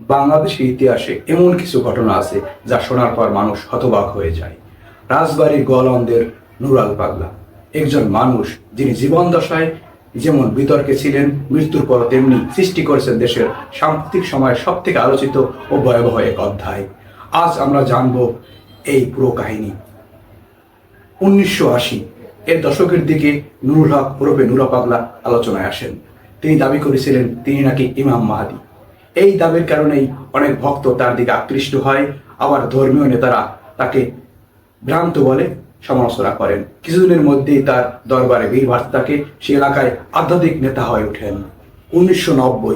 বাংলাদেশের ইতিহাসে এমন কিছু ঘটনা আছে যা শোনার পর মানুষ হতবাক হয়ে যায়। রাজবাড়ির গোয়ালন্দের নুরাল পাগলা, একজন মানুষ যিনি জীবন দশায় যেমন বিতর্কে ছিলেন, মৃত্যুর পর তেমনি সৃষ্টি করেছেন দেশের সাম্প্রতিক সময়ের সব থেকে আলোচিত ও ভয়াবহ এক অধ্যায়। আজ আমরা জানব এই পুরো কাহিনী। উনিশশো আশি, এর দশকের দিকে নুরুল হক ওরফে নুরা পাগলা আলোচনায় আসেন। তিনি দাবি করেছিলেন তিনি নাকি ইমাম মাহাদি। এই দাবির কারণেই অনেক ভক্ত তার দিকে আকৃষ্ট হয়। আবার ধর্মীয় নেতারা তাকে ভ্রান্ত বলে সমালোচনা করেন। কিছুদিনের মধ্যেই তার দরবারে বীর বাড়তে থাকে। সে এলাকায় আধ্যাত্মিক নেতা হয়ে ওঠেন। উনিশশো নব্বই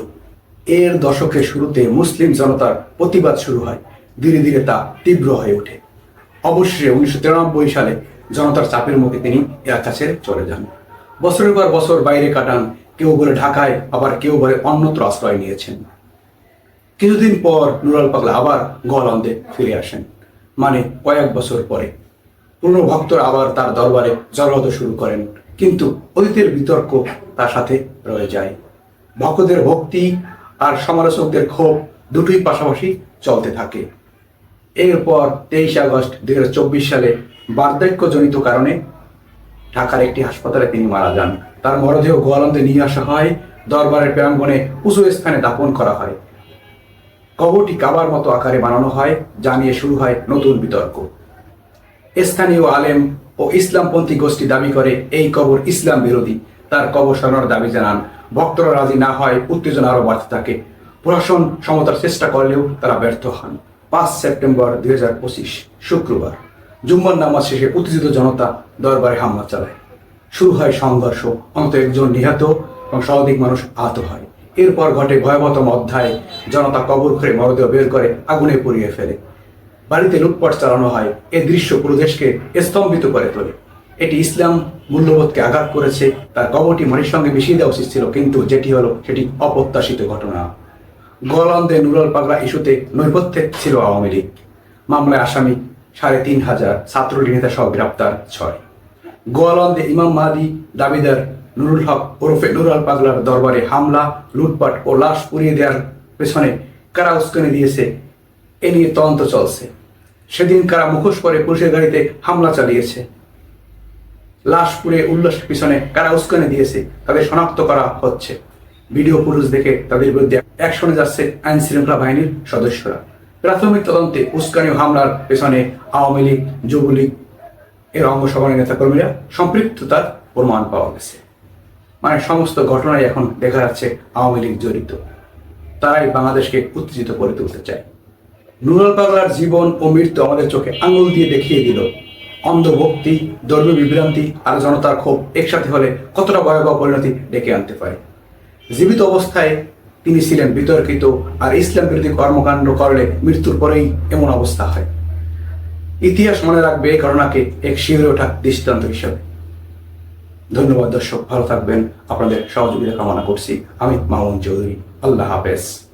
এর দশকের শুরুতে মুসলিম জনতার প্রতিবাদ শুরু হয়। ধীরে ধীরে তা তীব্র হয়ে ওঠে। অবশ্যই উনিশশো তিরানব্বই সালে জনতার চাপের মুখে তিনি এলাকা ছেড়ে চলে যান। বছরের পর বছর বাইরে কাটান। কেউ বলে ঢাকায়, আবার কেউ বলে অন্যত্র আশ্রয় নিয়েছেন। কিছুদিন পর নুরাল পাগলা আবার গোয়ালন্দে ফিরে আসেন। মানে কয়েক বছর পরে। পুরনো ভক্তরা আবার তার দরবারে জড়ো হতে শুরু করেন, কিন্তু অতীতের বিতর্ক তার সাথে রয়ে যায়। ভক্তদের ভক্তি আর সমালোচকদের ক্ষোভ দুটোই পাশাপাশি চলতে থাকে। এরপর তেইশ আগস্ট দুই হাজার চব্বিশ সালে বার্ধক্যজনিত কারণে ঢাকার একটি হাসপাতালে তিনি মারা যান। তার মরদেহ গোয়ালন্দে নিয়ে আসা হয়। দরবারের প্রাঙ্গণে উঁচু স্থানে দাপন করা হয়। কবরটি কাবার মতো আকারে বানানো হয়, যা নিয়ে শুরু হয় নতুন বিতর্ক। স্থানীয় আলেম ও ইসলামপন্থী গোষ্ঠী দাবি করে, এই কবর ইসলাম বিরোধী। তার কবর সরানোর দাবি জানান, ভক্তরা রাজি না হয়, উত্তেজনা আরও বাড়তে থাকে। প্রশাসন সমতার চেষ্টা করলেও তারা ব্যর্থ হন। পাঁচ সেপ্টেম্বর দুই হাজার পঁচিশ, শুক্রবার। জুম্মার নামাজ শেষে উত্তেজিত জনতা দরবারে হামলা চালায়। শুরু হয় সংঘর্ষ, অন্তত একজন নিহত এবং শতাধিক মানুষ আহত হয়। এরপর ঘটে ভয়াবহতম অধ্যায়। জনতা কবর করে মরদেহ বের করে, আগুনে পুড়িয়ে ফেলে। বাড়িতে লুটপাট চালানো হয়, এ দৃশ্য পুরো দেশকে স্তম্ভিত করে তোলে। এটি ইসলাম মূল্যবোধকে আঘাত করেছে, তার কবরটি মাটির সঙ্গে মিশিয়ে দেওয়া উচিত ছিল, কিন্তু যেটি হলো সেটি অপ্রত্যাশিত ঘটনা। গোয়ালন্দে নুরাল পাগলা ইস্যুতে নৈপথ্যে ছিল আওয়ামী লীগ। মামলায় আসামি সাড়ে তিন হাজার ছাত্রলীগ নেতা সহ গ্রেপ্তার ছয়। গোয়ালন্দে ইমাম মাহাদি, দাবিদার নুরুল হক ওরফে নুরাল পাগলার দরবারে হামলা, লুটপাট ও লাশ পুড়িয়ে দেওয়ার পেছনে কারা উস্কানি দিয়েছে, এ নিয়ে তদন্ত চলছে। সেদিন কারা মুখোশ পরে পুলিশের গাড়িতে হামলা চালিয়েছে। লাশ পুড়ে উল্লাসের পিছনে কারা উস্কানি দিয়েছে, তাদের শনাক্ত করা হচ্ছে। ভিডিও পুলিশ দেখে তাদের বিরুদ্ধে অ্যাকশনে যাচ্ছে আইন শৃঙ্খলা বাহিনীর সদস্যরা। প্রাথমিক তদন্তে উস্কানি হামলার পেছনে আওয়ামী লীগ, যুবলীগ এর অঙ্গ সমানের নেতাকর্মীরা সম্পৃক্ততার প্রমাণ পাওয়া গেছে। মানে সমস্ত ঘটনায় এখন দেখা যাচ্ছে আওয়ামী লীগ জড়িত। তারাই বাংলাদেশকে উত্তেজিত করে তুলতে চায়। নুরাল পাগলার জীবন ও মৃত্যু আমাদের চোখে আঙুল দিয়ে দেখিয়ে দিল। অন্ধভক্তি ধর্মীয় বিভ্রান্তি আর জনতার ক্ষোভ একসাথে হলে কতটা ভয়াবহ পরিণতি ডেকে আনতে পারে। জীবিত অবস্থায় তিনি ছিলেন বিতর্কিত আর ইসলাম বিরোধী কর্মকাণ্ড করলে মৃত্যুর পরেই এমন অবস্থা হয়। ইতিহাস মনে রাখবে এই ঘটনাকে এক শিহরে ওঠা দৃষ্টান্ত হিসাবে। ধন্যবাদ, দর্শক। ভালো থাকবেন। আপনাদের সহযোগিতা কামনা করছি। আমি মামুন চৌধুরী। আল্লাহ হাফেজ।